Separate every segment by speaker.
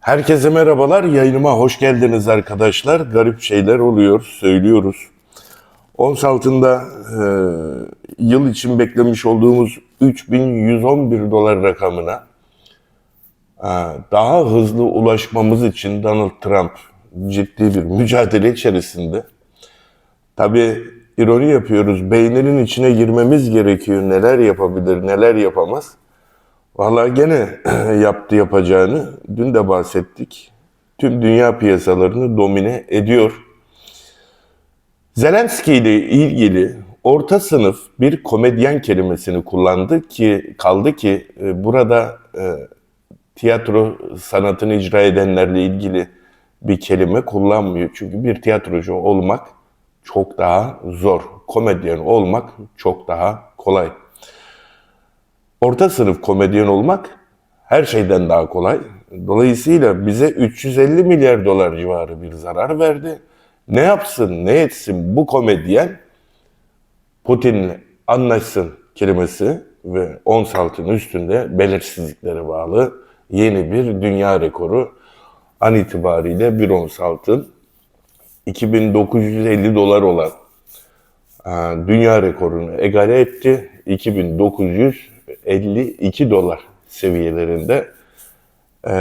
Speaker 1: Herkese merhabalar. Yayınıma hoş geldiniz arkadaşlar. Garip şeyler oluyor, söylüyoruz. Ons altında e, yıl için beklemiş olduğumuz 3111 dolar rakamına e, daha hızlı ulaşmamız için Donald Trump ciddi bir mücadele içerisinde. Tabii ironi yapıyoruz. Beyninin içine girmemiz gerekiyor. Neler yapabilir, neler yapamaz. Vallahi gene yaptı yapacağını dün de bahsettik. Tüm dünya piyasalarını domine ediyor. Zelenski ile ilgili orta sınıf bir komedyen kelimesini kullandı ki kaldı ki e, burada e, tiyatro sanatını icra edenlerle ilgili bir kelime kullanmıyor. Çünkü bir tiyatrocu olmak çok daha zor. Komedyen olmak çok daha kolay. Orta sınıf komedyen olmak her şeyden daha kolay. Dolayısıyla bize 350 milyar dolar civarı bir zarar verdi. Ne yapsın, ne etsin bu komedyen Putin'le anlaşsın kelimesi ve ons altın üstünde belirsizliklere bağlı yeni bir dünya rekoru an itibariyle bir ons altın 2950 dolar olan e, dünya rekorunu egale etti. 2952 dolar seviyelerinde. E,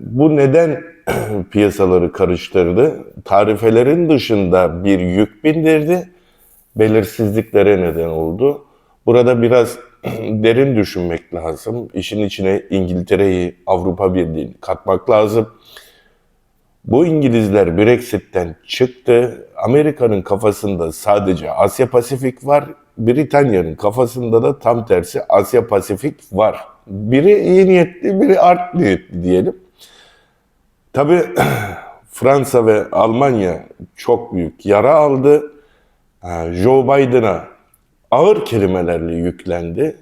Speaker 1: bu neden piyasaları karıştırdı? Tarifelerin dışında bir yük bindirdi. Belirsizliklere neden oldu. Burada biraz derin düşünmek lazım. İşin içine İngiltere'yi, Avrupa Birliği'ni katmak lazım. Bu İngilizler Brexit'ten çıktı. Amerika'nın kafasında sadece Asya Pasifik var. Britanya'nın kafasında da tam tersi Asya Pasifik var. Biri iyi niyetli, biri art niyetli diyelim. Tabii Fransa ve Almanya çok büyük yara aldı. Joe Biden'a ağır kelimelerle yüklendi.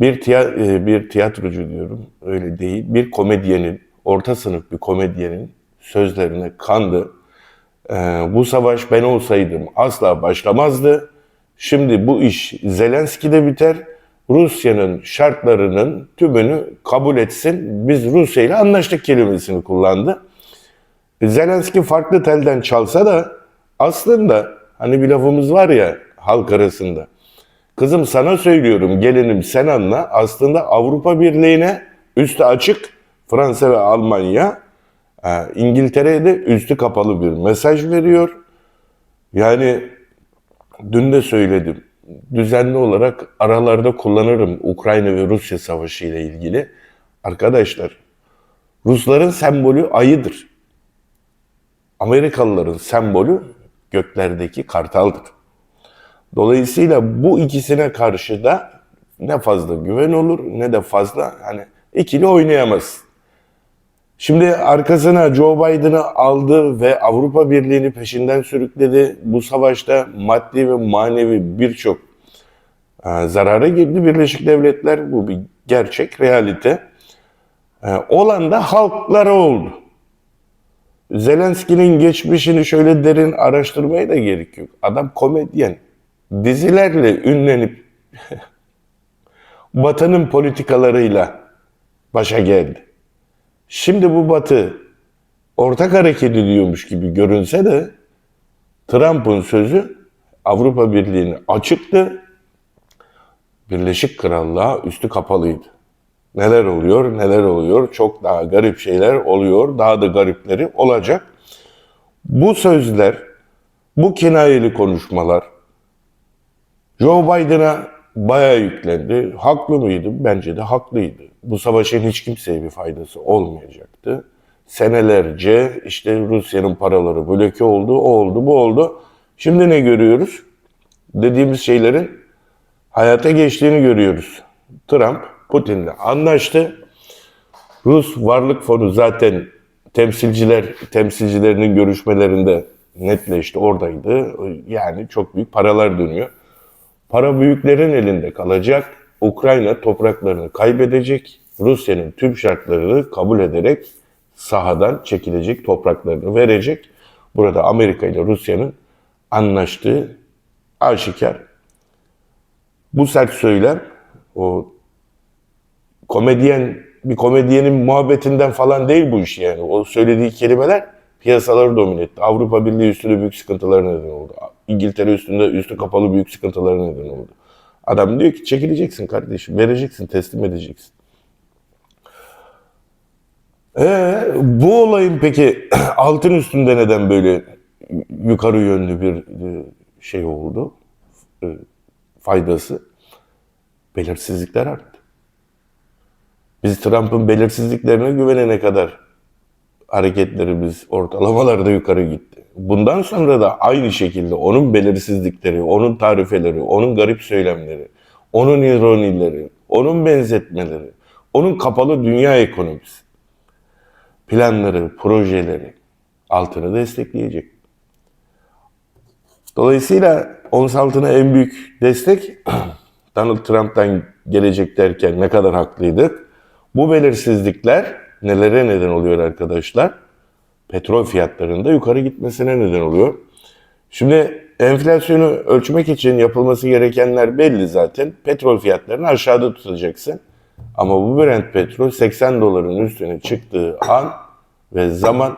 Speaker 1: Bir, tiya- e, bir tiyatrocu diyorum, öyle değil. Bir komedyenin, orta sınıf bir komedyenin sözlerine kandı. Ee, bu savaş ben olsaydım asla başlamazdı. Şimdi bu iş Zelenski'de biter. Rusya'nın şartlarının tümünü kabul etsin. Biz Rusya ile anlaştık kelimesini kullandı. Zelenski farklı telden çalsa da aslında hani bir lafımız var ya halk arasında. Kızım sana söylüyorum gelinim sen anla. Aslında Avrupa Birliği'ne üstü açık Fransa ve Almanya e, İngiltere'ye de üstü kapalı bir mesaj veriyor. Yani dün de söyledim. Düzenli olarak aralarda kullanırım Ukrayna ve Rusya savaşı ile ilgili. Arkadaşlar Rusların sembolü ayıdır. Amerikalıların sembolü göklerdeki kartaldır. Dolayısıyla bu ikisine karşı da ne fazla güven olur ne de fazla hani ikili oynayamaz. Şimdi arkasına Joe Biden'ı aldı ve Avrupa Birliği'ni peşinden sürükledi. Bu savaşta maddi ve manevi birçok e, zarara girdi Birleşik Devletler. Bu bir gerçek, realite. E, olan da halklara oldu. Zelenski'nin geçmişini şöyle derin araştırmaya da gerek yok. Adam komedyen. Dizilerle ünlenip Batı'nın politikalarıyla başa geldi. Şimdi bu Batı ortak hareket ediyormuş gibi görünse de Trump'ın sözü Avrupa Birliği'ne açıktı. Birleşik Krallığa üstü kapalıydı. Neler oluyor, neler oluyor? Çok daha garip şeyler oluyor. Daha da garipleri olacak. Bu sözler, bu kinayeli konuşmalar Joe Biden'a bayağı yüklendi. Haklı mıydı? Bence de haklıydı. Bu savaşın hiç kimseye bir faydası olmayacaktı. Senelerce işte Rusya'nın paraları bloke oldu, o oldu, bu oldu. Şimdi ne görüyoruz? Dediğimiz şeylerin hayata geçtiğini görüyoruz. Trump Putin'le anlaştı. Rus Varlık Fonu zaten temsilciler temsilcilerinin görüşmelerinde netleşti, oradaydı. Yani çok büyük paralar dönüyor. Para büyüklerin elinde kalacak. Ukrayna topraklarını kaybedecek. Rusya'nın tüm şartlarını kabul ederek sahadan çekilecek topraklarını verecek. Burada Amerika ile Rusya'nın anlaştığı aşikar. Bu sert söylem o komedyen bir komedyenin muhabbetinden falan değil bu iş yani. O söylediği kelimeler piyasaları domine etti. Avrupa Birliği üstünde büyük sıkıntılar neden oldu. İngiltere üstünde üstü kapalı büyük sıkıntılar neden oldu. Adam diyor ki çekileceksin kardeşim, vereceksin, teslim edeceksin. Ee, bu olayın peki altın üstünde neden böyle yukarı yönlü bir e, şey oldu? E, faydası? Belirsizlikler arttı. Biz Trump'ın belirsizliklerine güvenene kadar hareketlerimiz ortalamalarda yukarı gitti. Bundan sonra da aynı şekilde onun belirsizlikleri, onun tarifeleri, onun garip söylemleri, onun ironileri, onun benzetmeleri, onun kapalı dünya ekonomisi, planları, projeleri altını destekleyecek. Dolayısıyla ons altına en büyük destek Donald Trump'tan gelecek derken ne kadar haklıydık. Bu belirsizlikler nelere neden oluyor arkadaşlar? Petrol fiyatlarında yukarı gitmesine neden oluyor. Şimdi enflasyonu ölçmek için yapılması gerekenler belli zaten. Petrol fiyatlarını aşağıda tutacaksın. Ama bu Brent petrol 80 doların üstüne çıktığı an ve zaman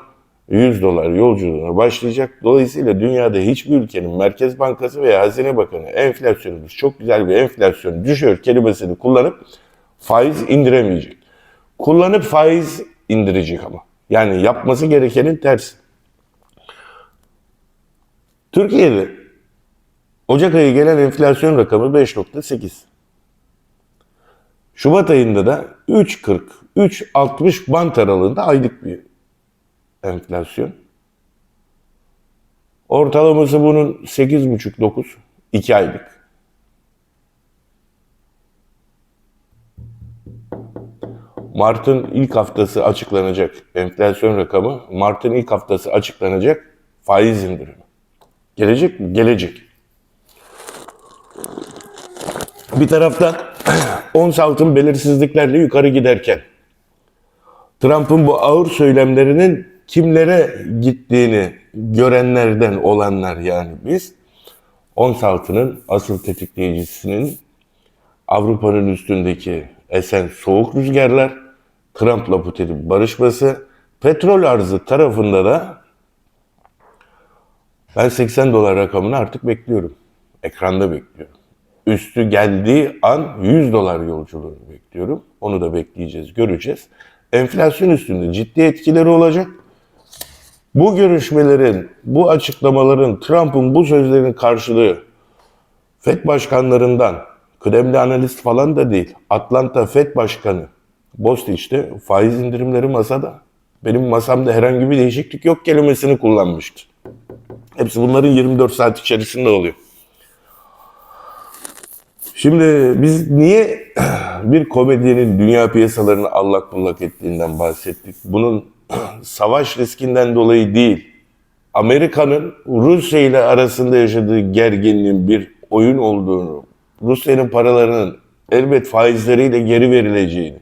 Speaker 1: 100 dolar yolculuğuna başlayacak. Dolayısıyla dünyada hiçbir ülkenin Merkez Bankası veya Hazine Bakanı enflasyonumuz çok güzel bir enflasyon düşüyor kelimesini kullanıp faiz indiremeyecek. Kullanıp faiz indirecek ama. Yani yapması gerekenin tersi. Türkiye'de Ocak ayı gelen enflasyon rakamı 5.8. Şubat ayında da 3.40, 3.60 bant aralığında aylık bir enflasyon. Ortalaması bunun 8,5-9, 2 aylık. Mart'ın ilk haftası açıklanacak enflasyon rakamı, Mart'ın ilk haftası açıklanacak faiz indirimi. Gelecek mi? Gelecek. Bir taraftan ons altın belirsizliklerle yukarı giderken Trump'ın bu ağır söylemlerinin kimlere gittiğini görenlerden olanlar yani biz ons altının asıl tetikleyicisinin Avrupa'nın üstündeki esen soğuk rüzgarlar, Trump'la Putin'in barışması, petrol arzı tarafında da ben 80 dolar rakamını artık bekliyorum. Ekranda bekliyorum. Üstü geldiği an 100 dolar yolculuğunu bekliyorum. Onu da bekleyeceğiz, göreceğiz. Enflasyon üstünde ciddi etkileri olacak. Bu görüşmelerin, bu açıklamaların, Trump'ın bu sözlerinin karşılığı FED başkanlarından, kıdemli analist falan da değil, Atlanta FED başkanı Bostich'te faiz indirimleri masada. Benim masamda herhangi bir değişiklik yok kelimesini kullanmıştı. Hepsi bunların 24 saat içerisinde oluyor. Şimdi biz niye bir komedyenin dünya piyasalarını allak bullak ettiğinden bahsettik? Bunun savaş riskinden dolayı değil. Amerika'nın Rusya ile arasında yaşadığı gerginliğin bir oyun olduğunu, Rusya'nın paralarının elbet faizleriyle geri verileceğini,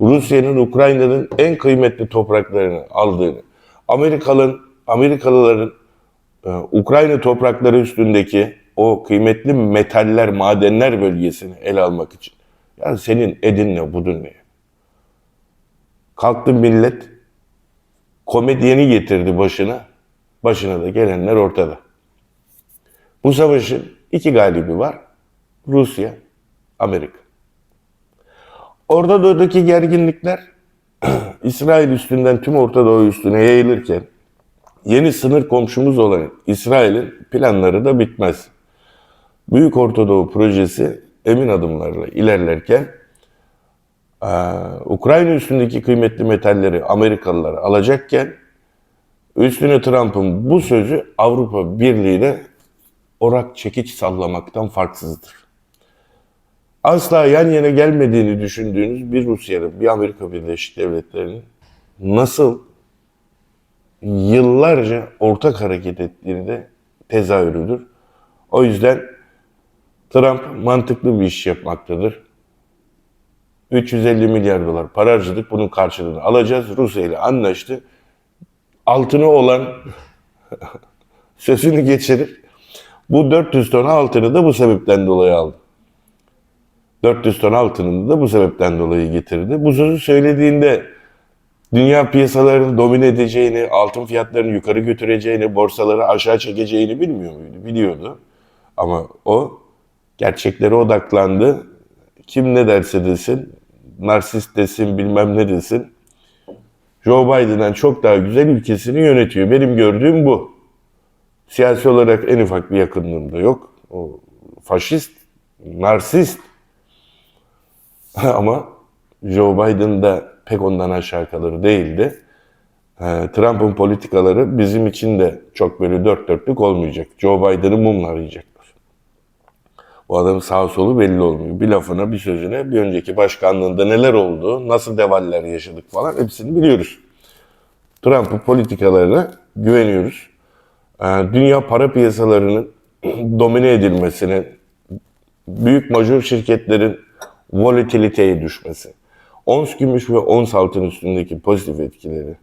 Speaker 1: Rusya'nın Ukrayna'nın en kıymetli topraklarını aldığını, Amerikalıların Amerikalıların e, Ukrayna toprakları üstündeki o kıymetli metaller, madenler bölgesini ele almak için. Yani senin edin ne, budun ne? Kalktı millet, komedyeni getirdi başına, başına da gelenler ortada. Bu savaşın iki galibi var. Rusya, Amerika. Orta Doğu'daki gerginlikler İsrail üstünden tüm Orta Doğu üstüne yayılırken yeni sınır komşumuz olan İsrail'in planları da bitmez. Büyük Orta Doğu projesi emin adımlarla ilerlerken Ukrayna üstündeki kıymetli metalleri Amerikalılar alacakken üstüne Trump'ın bu sözü Avrupa Birliği'ne orak çekiç sallamaktan farksızdır. Asla yan yana gelmediğini düşündüğünüz bir Rusya'nın, bir Amerika Birleşik Devletleri'nin nasıl yıllarca ortak hareket ettiğini de tezahürüdür. O yüzden Trump mantıklı bir iş yapmaktadır. 350 milyar dolar para harcadık. Bunun karşılığını alacağız. Rusya ile anlaştı. Altını olan sözünü geçirir. Bu 400 ton altını da bu sebepten dolayı aldı. 400 ton altınını da bu sebepten dolayı getirdi. Bu sözü söylediğinde dünya piyasalarını domine edeceğini, altın fiyatlarını yukarı götüreceğini, borsaları aşağı çekeceğini bilmiyor muydu? Biliyordu. Ama o gerçeklere odaklandı. Kim ne derse desin, narsist desin, bilmem ne desin. Joe Biden'dan çok daha güzel ülkesini yönetiyor. Benim gördüğüm bu. Siyasi olarak en ufak bir yakınlığım da yok. O faşist, narsist. Ama Joe Biden da pek ondan aşağı kalır değildi. Trump'ın politikaları bizim için de çok böyle dört dörtlük olmayacak. Joe Biden'ı mumlarayacaklar. Bu adamın sağ solu belli olmuyor. Bir lafına, bir sözüne, bir önceki başkanlığında neler oldu, nasıl devaller yaşadık falan hepsini biliyoruz. Trump'ın politikalarına güveniyoruz. Dünya para piyasalarının domine edilmesine, büyük major şirketlerin volatiliteye düşmesi, ons gümüş ve ons altın üstündeki pozitif etkileri,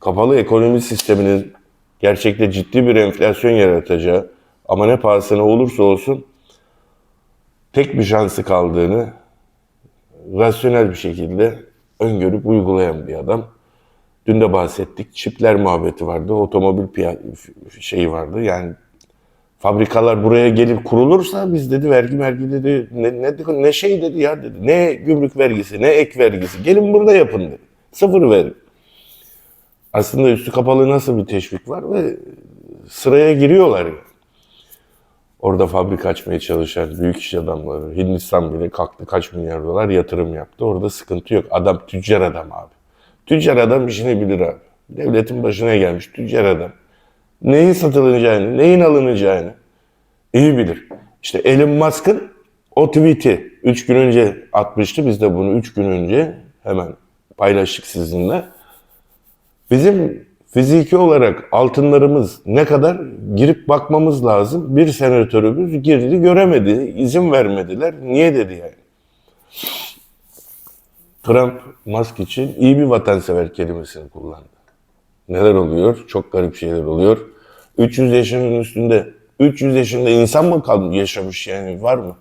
Speaker 1: kapalı ekonomi sisteminin gerçekte ciddi bir enflasyon yaratacağı ama ne pahasına olursa olsun tek bir şansı kaldığını rasyonel bir şekilde öngörüp uygulayan bir adam. Dün de bahsettik. Çipler muhabbeti vardı. Otomobil şeyi vardı. Yani fabrikalar buraya gelip kurulursa biz dedi vergi vergi dedi ne, ne, ne şey dedi ya dedi. Ne gümrük vergisi ne ek vergisi. Gelin burada yapın dedi. Sıfır vergi. Aslında üstü kapalı nasıl bir teşvik var ve sıraya giriyorlar yani. Orada fabrika açmaya çalışan büyük iş adamları, Hindistan bile kalktı kaç milyar dolar yatırım yaptı. Orada sıkıntı yok. Adam tüccar adam abi. Tüccar adam işini bilir abi. Devletin başına gelmiş tüccar adam. Neyin satılacağını, neyin alınacağını iyi bilir. İşte Elon Musk'ın o tweet'i 3 gün önce atmıştı. Biz de bunu 3 gün önce hemen paylaştık sizinle. Bizim fiziki olarak altınlarımız ne kadar girip bakmamız lazım. Bir senatörümüz girdi göremedi, izin vermediler. Niye dedi yani? Trump Musk için iyi bir vatansever kelimesini kullandı. Neler oluyor? Çok garip şeyler oluyor. 300 yaşının üstünde 300 yaşında insan mı kalmış yaşamış yani var mı?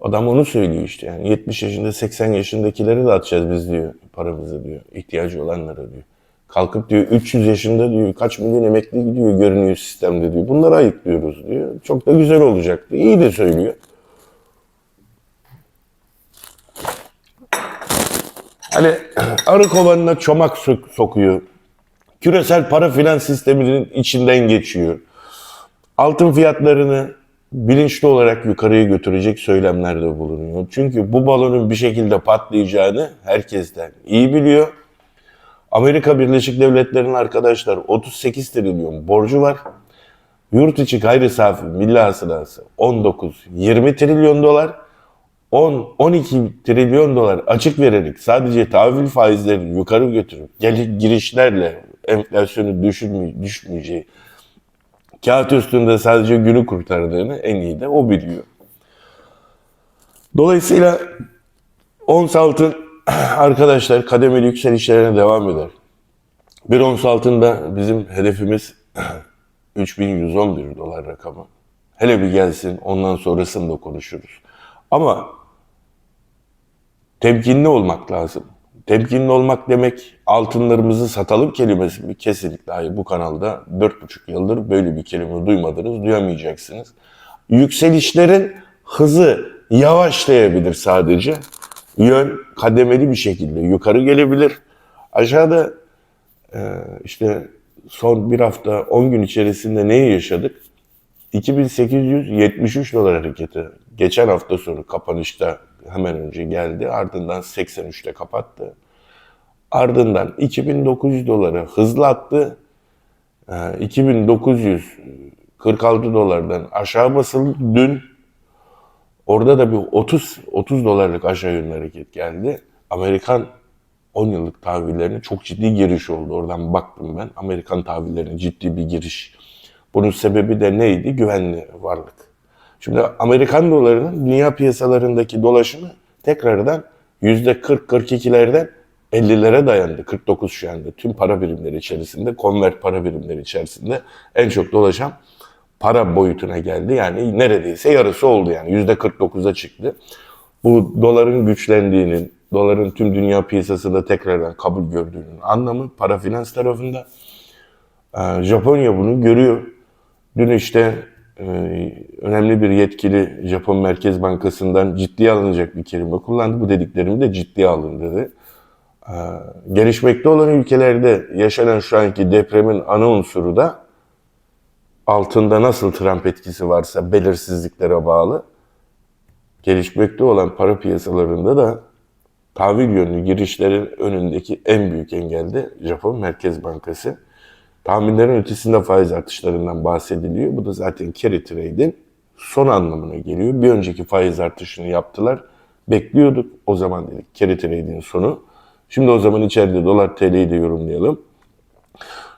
Speaker 1: Adam onu söylüyor işte yani 70 yaşında 80 yaşındakileri de atacağız biz diyor paramızı diyor. ihtiyacı olanlara diyor. Kalkıp diyor 300 yaşında diyor kaç milyon emekli gidiyor görünüyor sistemde diyor. Bunları ayıklıyoruz diyor. Çok da güzel olacaktı. İyi de söylüyor. Hani arı kovanına çomak sok- sokuyor. Küresel para finans sisteminin içinden geçiyor. Altın fiyatlarını bilinçli olarak yukarıya götürecek söylemlerde bulunuyor. Çünkü bu balonun bir şekilde patlayacağını herkesten iyi biliyor. Amerika Birleşik Devletleri'nin arkadaşlar 38 trilyon borcu var. Yurt içi gayri safi milli hasılası 19-20 trilyon dolar. 10-12 trilyon dolar açık vererek sadece tahvil faizlerini yukarı götürüp girişlerle enflasyonu düşürmeye, düşmeyeceği kağıt üstünde sadece günü kurtardığını en iyi de o biliyor. Dolayısıyla ons altın arkadaşlar kademeli yükselişlerine devam eder. Bir ons altında bizim hedefimiz 3111 dolar rakamı. Hele bir gelsin ondan sonrasını da konuşuruz. Ama temkinli olmak lazım. Temkinli olmak demek altınlarımızı satalım kelimesi mi? Kesinlikle hayır. Bu kanalda 4,5 yıldır böyle bir kelime duymadınız, duyamayacaksınız. Yükselişlerin hızı yavaşlayabilir sadece. Yön kademeli bir şekilde yukarı gelebilir. Aşağıda e, işte son bir hafta 10 gün içerisinde neyi yaşadık? 2873 dolar hareketi. Geçen hafta sonu kapanışta hemen önce geldi. Ardından 83'te kapattı. Ardından 2900 dolara hızlı attı. Ee, 2946 dolardan aşağı basıldı dün. Orada da bir 30 30 dolarlık aşağı yönlü hareket geldi. Amerikan 10 yıllık tahvillerine çok ciddi giriş oldu. Oradan baktım ben. Amerikan tahvillerine ciddi bir giriş. Bunun sebebi de neydi? Güvenli varlık. Şimdi Amerikan dolarının dünya piyasalarındaki dolaşımı tekrardan %40-42'lerden 50'lere dayandı. 49 şu anda tüm para birimleri içerisinde, konvert para birimleri içerisinde en çok dolaşan para boyutuna geldi. Yani neredeyse yarısı oldu yani. %49'a çıktı. Bu doların güçlendiğinin, doların tüm dünya piyasasında tekrardan kabul gördüğünün anlamı para finans tarafında. Ee, Japonya bunu görüyor. Dün işte önemli bir yetkili Japon Merkez Bankası'ndan ciddiye alınacak bir kelime kullandı. Bu dediklerimi de ciddiye alın dedi. Ee, gelişmekte olan ülkelerde yaşanan şu anki depremin ana unsuru da altında nasıl Trump etkisi varsa belirsizliklere bağlı gelişmekte olan para piyasalarında da tahvil yönlü girişlerin önündeki en büyük engel de Japon Merkez Bankası. Tahminlerin ötesinde faiz artışlarından bahsediliyor. Bu da zaten carry trade'in son anlamına geliyor. Bir önceki faiz artışını yaptılar. Bekliyorduk. O zaman dedik carry trade'in sonu. Şimdi o zaman içeride dolar TL'yi de yorumlayalım.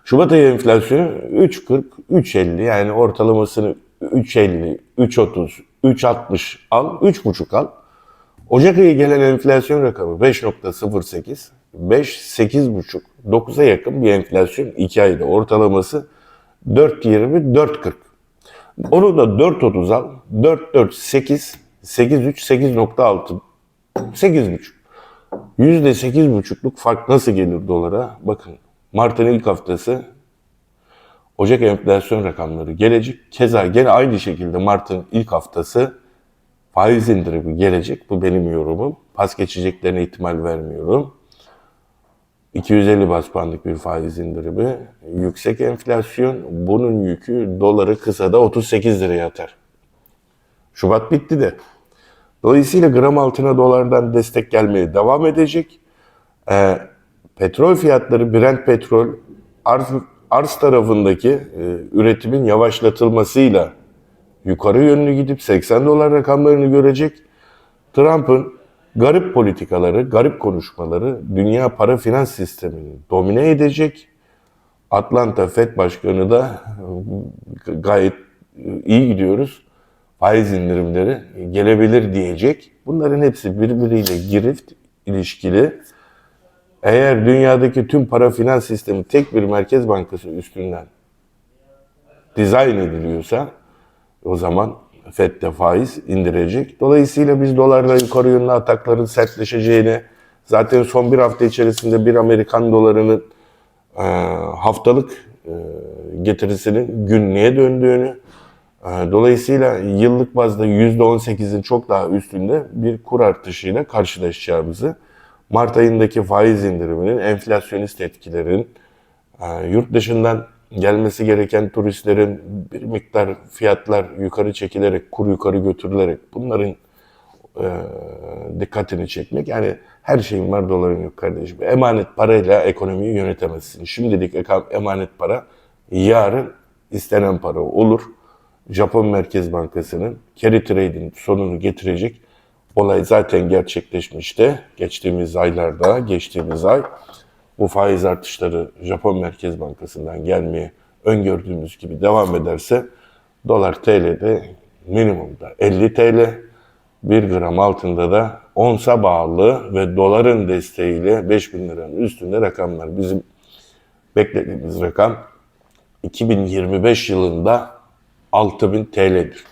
Speaker 1: Şubat ayı enflasyonu 3.40, 3.50 yani ortalamasını 3.50, 3.30, 3.60 al, 3.5 al. Ocak ayı gelen enflasyon rakamı 5.08, 5, 8.5, 9'a yakın bir enflasyon 2 ayda ortalaması 4.20, 4.40. Onu da 4.30 al, 4, 4, 8, 8.3, 8.6, 8.5. %8,5'luk fark nasıl gelir dolara? Bakın Mart'ın ilk haftası Ocak enflasyon rakamları gelecek. Keza gene aynı şekilde Mart'ın ilk haftası faiz indirimi gelecek. Bu benim yorumum. Pas geçeceklerine ihtimal vermiyorum. 250 bas puanlık bir faiz indirimi. Yüksek enflasyon bunun yükü doları kısada 38 liraya atar. Şubat bitti de. Dolayısıyla gram altına dolardan destek gelmeye devam edecek. Ee, petrol fiyatları, Brent petrol arz, arz tarafındaki e, üretimin yavaşlatılmasıyla yukarı yönlü gidip 80 dolar rakamlarını görecek. Trump'ın garip politikaları, garip konuşmaları dünya para finans sistemini domine edecek. Atlanta Fed Başkanı da e, gayet e, iyi gidiyoruz. Faiz indirimleri gelebilir diyecek. Bunların hepsi birbiriyle girift ilişkili. Eğer dünyadaki tüm para finans sistemi tek bir merkez bankası üstünden dizayn ediliyorsa o zaman FED de faiz indirecek. Dolayısıyla biz dolarda yukarı yönlü atakların sertleşeceğini, zaten son bir hafta içerisinde bir Amerikan dolarının e, haftalık e, getirisinin günlüğe döndüğünü, e, dolayısıyla yıllık bazda %18'in çok daha üstünde bir kur artışıyla karşılaşacağımızı, Mart ayındaki faiz indiriminin, enflasyonist etkilerin, e, yurt dışından gelmesi gereken turistlerin bir miktar fiyatlar yukarı çekilerek, kur yukarı götürülerek bunların e, dikkatini çekmek. Yani her şeyin var doların yok kardeşim. Emanet parayla ekonomiyi yönetemezsin. Şimdilik emanet para yarın istenen para olur. Japon Merkez Bankası'nın carry trade'in sonunu getirecek olay zaten gerçekleşmişti. Geçtiğimiz aylarda, geçtiğimiz ay bu faiz artışları Japon Merkez Bankası'ndan gelmeye öngördüğümüz gibi devam ederse dolar TL'de minimumda 50 TL, 1 gram altında da onsa bağlı ve doların desteğiyle 5000 liranın üstünde rakamlar. Bizim beklediğimiz rakam 2025 yılında 6000 TL'dir.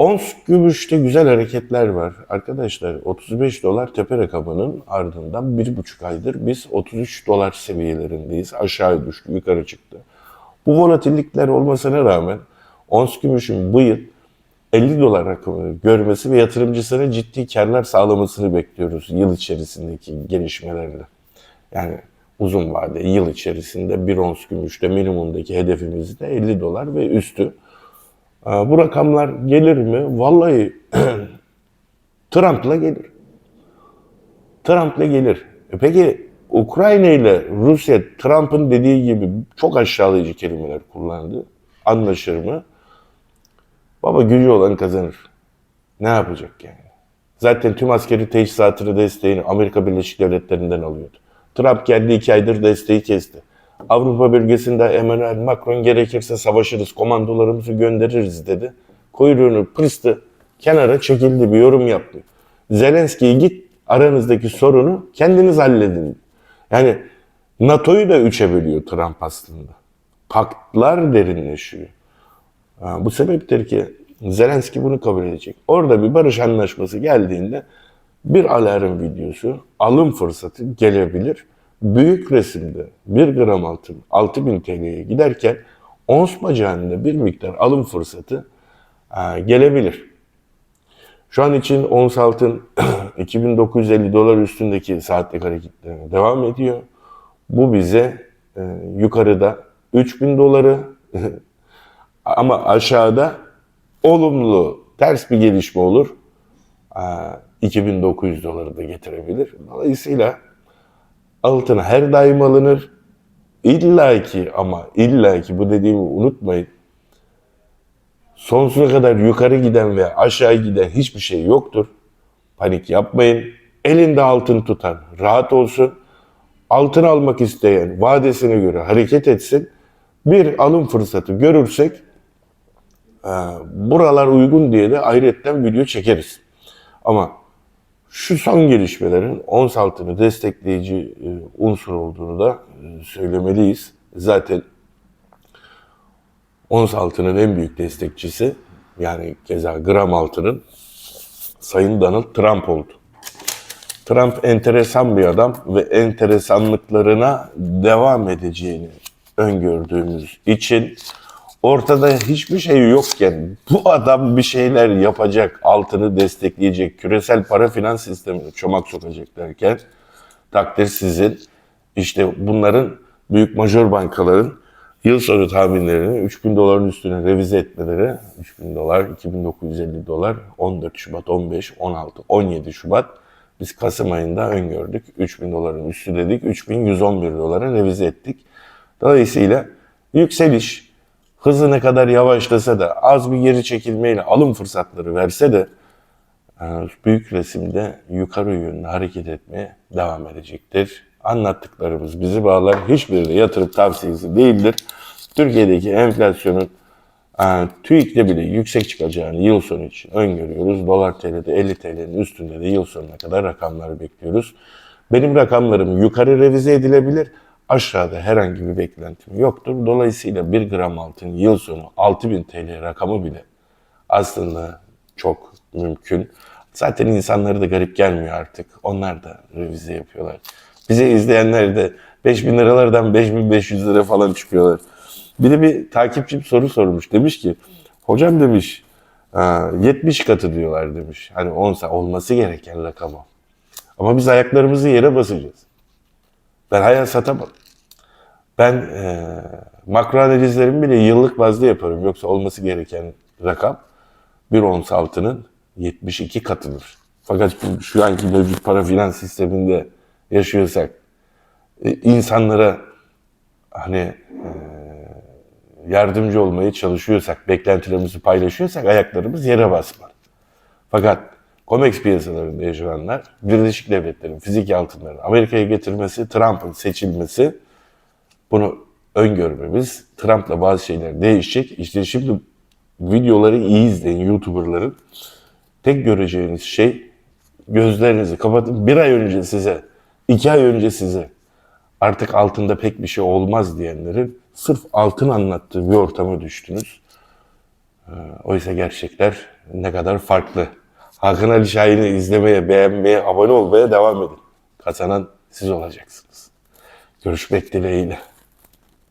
Speaker 1: Ons gümüşte güzel hareketler var. Arkadaşlar 35 dolar tepe rakamının ardından bir buçuk aydır biz 33 dolar seviyelerindeyiz. Aşağı düştü, yukarı çıktı. Bu volatillikler olmasına rağmen ons gümüşün bu yıl 50 dolar rakamını görmesi ve yatırımcısına ciddi karlar sağlamasını bekliyoruz yıl içerisindeki gelişmelerle. Yani uzun vade yıl içerisinde bir ons gümüşte minimumdaki hedefimiz de 50 dolar ve üstü. Bu rakamlar gelir mi? Vallahi Trump'la gelir. Trump'la gelir. E peki Ukrayna ile Rusya Trump'ın dediği gibi çok aşağılayıcı kelimeler kullandı. Anlaşır mı? Baba gücü olan kazanır. Ne yapacak yani? Zaten tüm askeri teçhizatını desteğini Amerika Birleşik Devletleri'nden alıyordu. Trump geldi iki aydır desteği kesti. Avrupa bölgesinde Emmanuel Macron gerekirse savaşırız, komandolarımızı göndeririz dedi. Kuyruğunu pırstı, kenara çekildi bir yorum yaptı. Zelenski'ye git aranızdaki sorunu kendiniz halledin. Yani NATO'yu da üçe bölüyor Trump aslında. Paktlar derinleşiyor. Bu sebeptir ki Zelenski bunu kabul edecek. Orada bir barış anlaşması geldiğinde bir alarm videosu, alım fırsatı gelebilir. Büyük resimde 1 gram altın 6000 TL'ye giderken ons bacağında bir miktar alım fırsatı ha, gelebilir. Şu an için ons altın 2950 dolar üstündeki saatlik hareketlerine devam ediyor. Bu bize e, yukarıda 3000 doları ama aşağıda olumlu ters bir gelişme olur. e, 2900 doları da getirebilir. Dolayısıyla altın her daim alınır. İlla ki ama illa ki bu dediğimi unutmayın. Sonsuza kadar yukarı giden ve aşağı giden hiçbir şey yoktur. Panik yapmayın. Elinde altın tutan rahat olsun. Altın almak isteyen vadesine göre hareket etsin. Bir alım fırsatı görürsek e, buralar uygun diye de ayrıyetten video çekeriz. Ama şu son gelişmelerin ons altını destekleyici e, unsur olduğunu da e, söylemeliyiz. Zaten ons altının en büyük destekçisi yani keza gram altının Sayın Donald Trump oldu. Trump enteresan bir adam ve enteresanlıklarına devam edeceğini öngördüğümüz için ortada hiçbir şey yokken bu adam bir şeyler yapacak, altını destekleyecek, küresel para finans sistemine çomak sokacak derken takdir sizin. İşte bunların büyük major bankaların yıl sonu tahminlerini 3000 doların üstüne revize etmeleri 3000 dolar, 2950 dolar 14 Şubat, 15, 16, 17 Şubat biz Kasım ayında öngördük. 3000 doların üstü dedik. 3111 dolara revize ettik. Dolayısıyla yükseliş hızı ne kadar yavaşlasa da az bir geri çekilmeyle alım fırsatları verse de e, büyük resimde yukarı yönlü hareket etmeye devam edecektir. Anlattıklarımız bizi bağlar. Hiçbiri de yatırım tavsiyesi değildir. Türkiye'deki enflasyonun e, TÜİK'te bile yüksek çıkacağını yıl sonu için öngörüyoruz. Dolar TL'de 50 TL'nin üstünde de yıl sonuna kadar rakamlar bekliyoruz. Benim rakamlarım yukarı revize edilebilir. Aşağıda herhangi bir beklentim yoktur. Dolayısıyla 1 gram altın yıl sonu 6000 TL rakamı bile aslında çok mümkün. Zaten insanları da garip gelmiyor artık. Onlar da revize yapıyorlar. Bize izleyenler de 5000 liralardan 5500 lira falan çıkıyorlar. Bir de bir takipçim soru sormuş. Demiş ki hocam demiş "aa, 70 katı diyorlar demiş. Hani onsa olması gereken rakam o. Ama biz ayaklarımızı yere basacağız. Ben hayal satamam. Ben e, makro analizlerimi bile yıllık bazda yaparım. Yoksa olması gereken rakam bir ons altının 72 katıdır. Fakat şu anki mevcut para finans sisteminde yaşıyorsak e, insanlara hani e, yardımcı olmaya çalışıyorsak, beklentilerimizi paylaşıyorsak ayaklarımız yere basmalı. Fakat COMEX piyasalarında yaşananlar Birleşik Devletler'in fiziki altınlarını Amerika'ya getirmesi, Trump'ın seçilmesi bunu öngörmemiz, Trump'la bazı şeyler değişecek. İşte şimdi videoları iyi izleyin YouTuber'ların. Tek göreceğiniz şey gözlerinizi kapatın. Bir ay önce size, iki ay önce size artık altında pek bir şey olmaz diyenlerin sırf altın anlattığı bir ortama düştünüz. Ee, Oysa gerçekler ne kadar farklı. Hakan Ali Şahin'i izlemeye, beğenmeye, abone olmaya devam edin. Kazanan siz olacaksınız. Görüşmek dileğiyle.